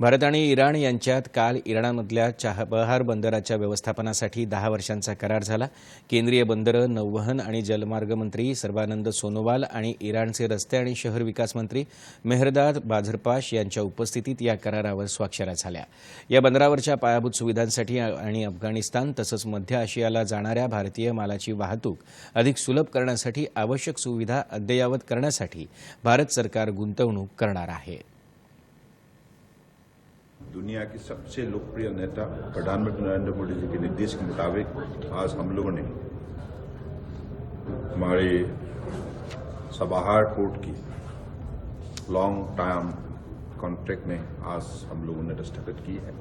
भारत आणि इराण यांच्यात काल इराणमधल्या चाबहार बंदराच्या व्यवस्थापनासाठी दहा वर्षांचा करार झाला. केंद्रीय बंदरं नौवहन आणि जलमार्ग मंत्री सर्वानंद सोनोवाल आणि इराणचे रस्ते आणि शहर विकास मंत्री मेहरदाद बाझरपाश यांच्या उपस्थितीत या करारावर स्वाक्षऱ्या झाल्या. या बंदरावरच्या पायाभूत सुविधांसाठी आणि अफगाणिस्तान तसंच मध्य आशियाला जाणाऱ्या भारतीय मालाची वाहतूक अधिक सुलभ करण्यासाठी आवश्यक सुविधा अद्ययावत करण्यासाठी भारत सरकार गुंतवणूक करणार आहे. दुनिया के सबसे लोकप्रिय नेता प्रधानमंत्री नरेंद्र मोदी जी के निर्देश के मुताबिक आज हम लोगों ने हमारे सबाहार कोर्ट की लॉन्ग टाइम कॉन्ट्रैक्ट में आज हम लोगों ने दस्तखत की है।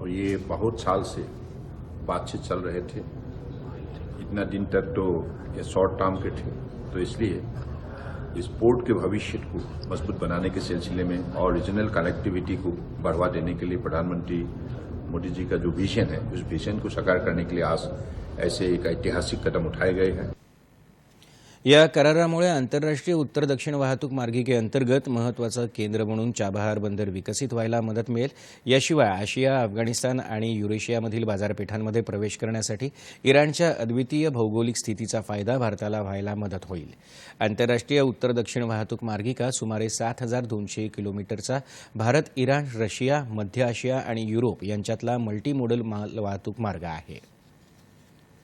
और ये बहुत साल से बातचीत चल रहे थे। इतना दिन तक तो ये शॉर्ट टर्म के थे। तो इसलिए इस पोर्ट के भविष्य को मज़बूत बनाने के सिलसिले में और रीजनल कनेक्टिविटी को बढ़ावा देने के लिए प्रधानमंत्री मोदी जी का जो विजन है, उस विजन को साकार करने के लिए आज ऐसे एक ऐतिहासिक कदम उठाए गए हैं। या करारामुळे आंतरराष्ट्रीय उत्तर दक्षिण वाहतूक मार्गिकेअंतर्गत महत्वाचं केंद्र म्हणून चाबहार बंदर विकसित व्हायला मदत मिळेल. याशिवाय आशिया अफगाणिस्तान आणि युरेशियामधील बाजारपेठांमध्ये प्रवेश करण्यासाठी इराणच्या अद्वितीय भौगोलिक स्थितीचा फायदा भारताला व्हायला मदत होईल. आंतरराष्ट्रीय उत्तर दक्षिण वाहतूक मार्गिका सुमारे सात हजार दोनशे किलोमीटरचा भारत इराण रशिया मध्य आशिया आणि युरोप यांच्यातला मल्टीमोडल माल वाहतूक मार्ग आहे.